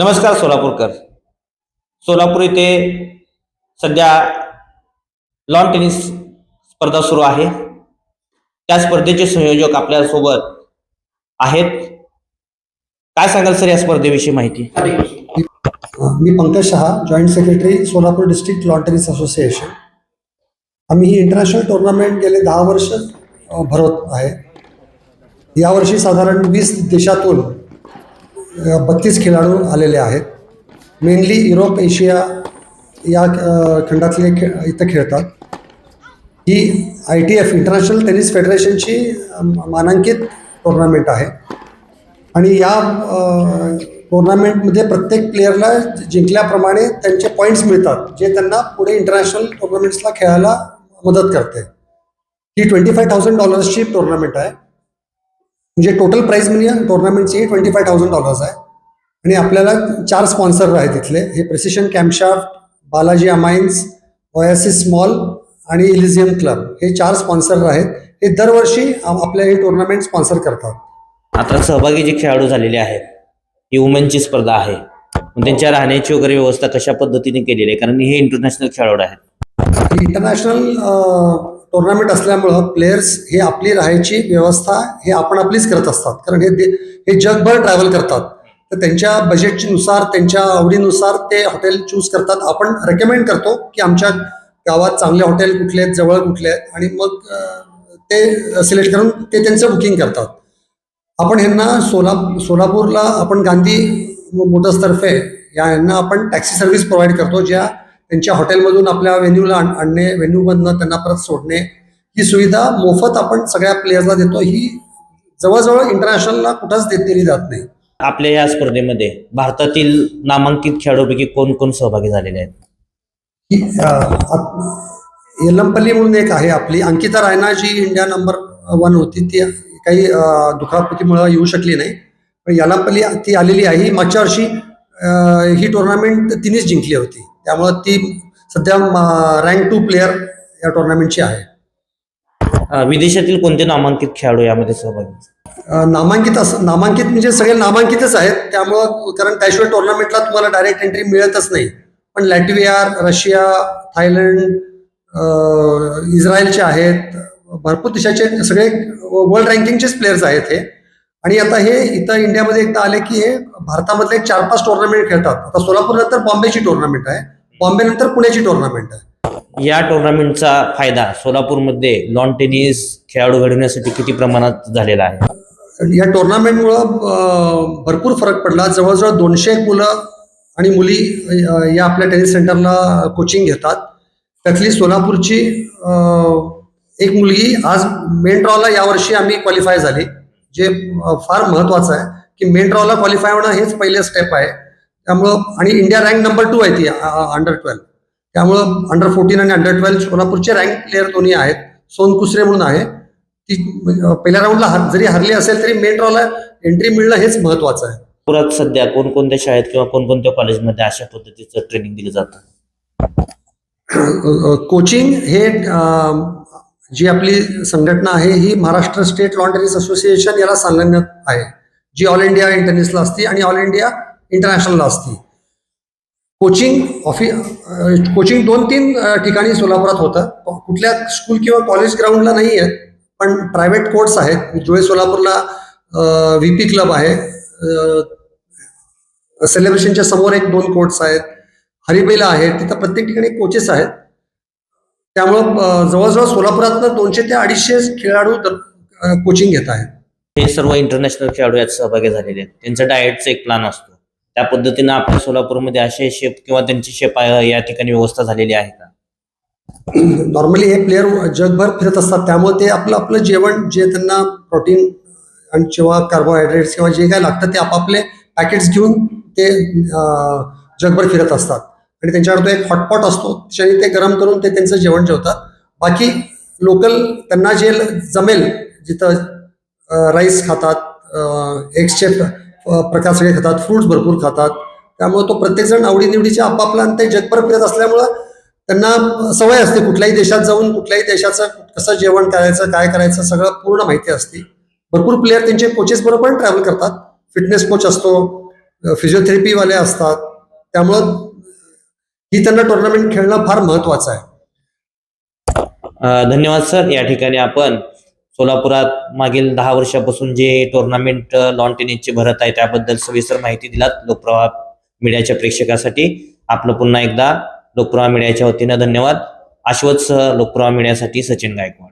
नमस्कार सोलापूरकर. सोलापूर येथे सध्या लॉन टेनिस स्पर्धा सुरू आहे. त्या स्पर्धेचे संयोजक आपल्यासोबत आहेत. काय सांगाल सर या स्पर्धेविषयी माहिती? मी Pankaj Shah joint secretary Solapur district lawn tennis association आम्ही ही इंटरनॅशनल टुर्नामेंट गेले दहा वर्ष भरवत आहे. यावर्षी साधारण वीस देशातून बत्तीस खेळाडू आलेले आहेत. मेनली युरोप एशिया या खंडातले खे इथं खेळतात. ही I T F international tennis फेडरेशनची मानांकित टुर्नामेंट आहे. आणि या टोर्नामेंटमध्ये टुर्नामेंटमध्ये प्रत्येक प्लेयरला जिंकल्याप्रमाणे त्यांचे पॉईंट्स मिळतात जे त्यांना पुढे इंटरनॅशनल टुर्नामेंट्सला खेळायला मदत करते. ही ट्वेंटी फाय थाउजंड डॉलर्सची टुर्नामेंट आहे. म्हणजे टोटल प्राईज म्हणजे टुर्नामेंटची ट्वेंटी फाय थाउजंड डॉलर्स आहे. आणि आपल्याला चार स्पॉन्सर आहेत तिथले हे precision camshaft Balaji amines Oasis small आणि इलिझियम क्लब हे चार स्पॉन्सर आहेत. हे दरवर्षी आपल्या हे टुर्नामेंट स्पॉन्सर करतात. आता सहभागी जे खेळाडू झालेले आहेत ही वुमेनची स्पर्धा आहे. त्यांच्या राहण्याची वगैरे व्यवस्था कशा पद्धतीने केलेली आहे? कारण हे इंटरनॅशनल खेळाडू आहेत. इंटरनॅशनल टुर्नामेंट असल्यामुळं प्लेयर्स हे आपली राहायची व्यवस्था हे आपण आपलीच करत असतात. कारण हे हे जगभर ट्रॅव्हल करतात. तर त्यांच्या बजेटनुसार त्यांच्या आवडीनुसार ते हॉटेल चूज करतात. आपण रेकमेंड करतो की आमच्या गावात चांगले हॉटेल कुठले आहेत जवळ कुठले आहेत आणि मग ते सिलेक्ट करून ते त्यांचं बुकिंग करतात. आपण ह्यांना सोला सोलापूरला आपण गांधी मोटर्सतर्फे या यांना आपण टॅक्सी सर्व्हिस प्रोव्हाइड करतो ज्या त्यांच्या हॉटेलमधून आपल्या व्हेन्यूला आण- आणणे व्हेन्यूमधनं त्यांना परत सोडणे ही सुविधा मोफत आपण सगळ्या प्लेयर्सला देतो. ही जवळजवळ इंटरनॅशनलला कुठंच देत दिली जात नाही. आपल्या या स्पर्धेमध्ये भारतातील नामांकित खेळाडूपैकी कोण कोण सहभागी झालेले आहेत? येलंपल्ली म्हणून एक आहे आपली. Ankita Raina ji India number one होती ती काही दुखापतीमुळं येऊ शकली नाही. पण येलंपल्ली ती आलेली आहे. ही मागच्या वर्षी ही टुर्नामेंट तिनेच जिंकली होती. त्यामुळं ती सध्या रँक टू प्लेअर या टुर्नामेंटची आहे. विदेशातील कोणते नामांकित खेळाडू यामध्ये सहभागी नामांकित असं नामांकित म्हणजे सगळे नामांकितच आहेत. त्यामुळं कारण त्याशिवाय टुर्नामेंटला तुम्हाला डायरेक्ट एंट्री मिळतच नाही. पण लॅटविया रशिया थायलंड इस्रायलचे आहेत. भरपूर देशाचे सगळे वर्ल्ड रँकिंगचेच प्लेयर्स आहेत हे. आणि आता हे इथं इंडियामध्ये एकदा आले की हे भारतामधले एक चार पाच टुर्नामेंट खेळतात. आता सोलापूर नंतर बॉम्बेची टुर्नामेंट आहे. बॉम्बे नंतर पुण्याची टुर्नामेंट आहे. या टुर्नामेंटचा फायदा सोलापूरमध्ये लॉन टेनिस खेळाडू घडवण्यासाठी किती प्रमाणात झालेला आहे? या टुर्नामेंटमुळं भरपूर फरक पडला. जवळजवळ दोनशे मुलं आणि मुली या आपल्या टेनिस सेंटरला कोचिंग घेतात. त्यातली सोलापूरची एक मुलगी आज मेन ड्रॉला यावर्षी आम्ही क्वालिफाय झाली. जे फार महत्वाचं आहे की मेन ड्रॉला क्वालिफाय होणं हेच पहिले स्टेप आहे. त्यामुळं आणि इंडिया रँक नंबर टू आहे ती अंडर ट्वेल्व त्यामुळं अंडर फोर्टीन आणि अंडर ट्वेल्व सोलापूरचे रँक प्लेअर दोन्ही आहेत. सोन कुसरे म्हणून आहे. ती पहिल्या राऊंडला हार जरी हरली असेल तरी मेन ड्रॉला एंट्री मिळणं हेच महत्वाचं आहे. पुरात सध्या कोणकोणत्या शाळेत किंवा कोणकोणत्या कॉलेजमध्ये अशा पद्धतीचं ट्रेनिंग दिलं जातं? कोचिंग हे जी आपली संघटना आहे ही Maharashtra state lawn tennis association याला सांगण्यात आहे. जी ऑल इंडिया टेनिसला असती आणि ऑल इंडिया इंटरनॅशनलला असती. कोचिंग ऑफि कोचिंग दोन तीन ठिकाणी सोलापुरात होतं. कुठल्या स्कूल किंवा कॉलेज ग्राउंडला नाही आहेत पण प्रायव्हेट कोर्ट्स आहेत. जुळे सोलापूरला व्ही पी क्लब आहे. सेलिब्रेशनच्या समोर एक दोन कोर्ट्स आहेत. हरिबेला आहे. तिथं प्रत्येक ठिकाणी कोचेस आहेत. त्यामुळं जवळजवळ सोलापुरातनं दोनशे ते अडीचशे खेळाडू कोचिंग घेत आहेत. हे सर्व इंटरनॅशनल खेळाडू यात सहभागी झालेले आहेत. त्यांचा डाएटचा एक प्लॅन असतो. त्या पद्धतीनं आपल्या सोलापूरमध्ये असे शेप किंवा त्यांची शेप या ठिकाणी व्यवस्था झालेली आहे का? नॉर्मली हे प्लेअर जगभर फिरत असतात. त्यामुळे ते आपलं आपलं जेवण जे त्यांना प्रोटीन आणि किंवा कार्बोहायड्रेट्स किंवा जे काय लागतं ते आपापले पॅकेट्स घेऊन ते जगभर फिरत असतात. आणि त्यांच्यावर तो एक हॉटपॉट असतो. त्याच्याने ते गरम करून ते त्यांचं जेवण जेवतात. बाकी लोकल त्यांना जे जमेल जिथं राईस खातात एग्सचे प्रकार सगळे खातात फ्रूट्स भरपूर खातात. त्यामुळे तो प्रत्येकजण आवडीनिवडीच्या आपापला आणि ते जगभर फिरत असल्यामुळं त्यांना सवय असते कुठल्याही देशात जाऊन कुठल्याही देशाचं कसं जेवण करायचं काय करायचं सगळं पूर्ण माहिती असते. भरपूर प्लेयर त्यांचे कोचेस बरोबर ट्रॅव्हल करतात. फिटनेस कोच असतो. फिजिओथेरपीवाले असतात. त्यामुळं ही त्यांना टुर्नामेंट खेळणं फार महत्वाचं आहे. धन्यवाद सर. या ठिकाणी आपण सोलापुरात मागील दहा वर्षापासून जे टुर्नामेंट लॉन टेनिसचे भरत आहे त्याबद्दल सविस्तर माहिती दिलात. लोकप्रवाह मीडियाच्या प्रेक्षकासाठी. आपलं पुन्हा एकदा लोकप्रवाह मीडियाच्या वतीनं धन्यवाद. आश्वत सह लोकप्रवाह मीडियासाठी सचिन गायकवाड.